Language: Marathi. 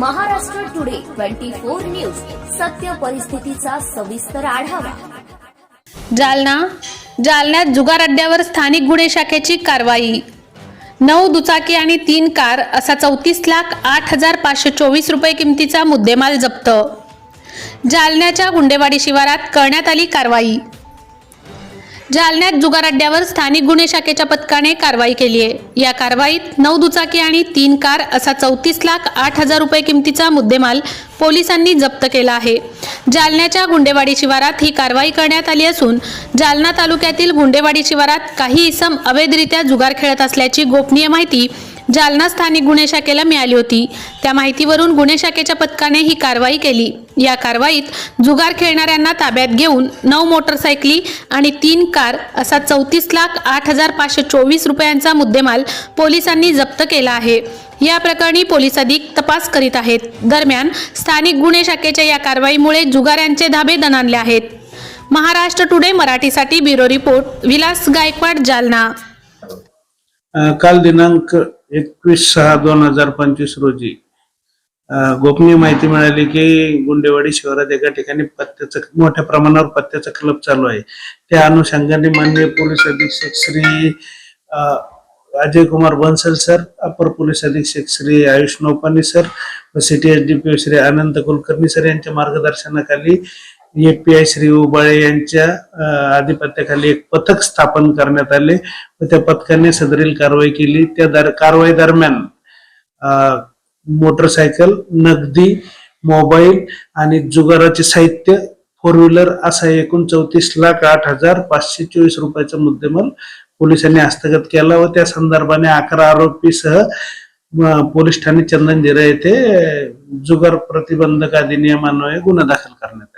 Twenty four news. सत्य परिस्थितीचा सविस्तर आढावा. जालना जालन्यात जुगार अड्ड्यावर स्थानिक गुन्हे शाखेची कारवाई. नऊ दुचाकी आणि तीन कार असा चौतीस लाख आठ हजार पाचशे चोवीस रुपये किमतीचा मुद्देमाल जप्त. जालन्याच्या गुंडेवाडी शिवारात करण्यात आली कारवाई. जालन्यात जुगार अड्ड्यावर स्थानिक गुन्हे शाखेच्या पथकाने कारवाई केली आहे. या कारवाईत नऊ दुचाकी आणि तीन कार असा चौतीस लाख आठ हजार रुपये किमतीचा मुद्देमाल पोलिसांनी जप्त केला आहे. जालन्याच्या गुंडेवाडी शिवारात ही कारवाई करण्यात आली असून जालना तालुक्यातील गुंडेवाडी शिवारात काही इसम अवैधरित्या जुगार खेळत असल्याची गोपनीय माहिती जालना स्थानिक गुन्हे शाखेला मिळाली होती. त्या माहितीवरून गुन्हे शाखेच्या पथकाने ही कारवाई केली. या कारवाईत जुगार खेळणाऱ्यांना ताब्यात घेऊन नऊ मोटरसायकली आणि तीन कार असा चौतीस लाख आठ हजार पाचशे चोवीस रुपयांचा मुद्देमाल पोलिसांनी जप्त केला आहे. या प्रकरणी पोलीस अधिक तपास करीत आहेत. दरम्यान स्थानिक गुन्हे शाखेच्या या कारवाईमुळे जुगाऱ्यांचे धाबे दणाणले आहेत. महाराष्ट्र टुडे मराठीसाठी ब्युरो रिपोर्ट. विलास गायकवाड जालना. काल दिनांक एकवीस सहा दोन हजार पंचवीस रोजी गोपनीय माहिती मिळाली की गुंडेवाडी शहरात एका ठिकाणी पत्त्याचं मोठ्या प्रमाणावर पत्त्याचा क्लब चालू आहे. त्या अनुषंगाने माननीय पोलीस अधीक्षक श्री अजय कुमार बन्सल सर अपर पोलीस अधीक्षक श्री आयुष नौपानी सर व city S D P Shri Anant Kulkarni sir यांच्या मार्गदर्शनाखाली A P I Shri Ubale यांच्या आधिपत्याखाली एक पथक स्थापन करण्यात आले. व त्या पथकाने सदरील कारवाई केली. त्या दर कारवाई दरम्यान मोटरसायकल नगदी मोबाईल आणि जुगाराचे साहित्य फोर व्हीलर असा एकूण चौतीस लाख आठ हजार पाचशे चोवीस रुपयाचा मुद्देमाल पोलिसांनी हस्तगत केला व त्या संदर्भाने अकरा आरोपीसह पोलीस ठाणे चंदनजिरा येथे जुगार प्रतिबंधक अधिनियमान्वये गुन्हा दाखल करण्यात आला.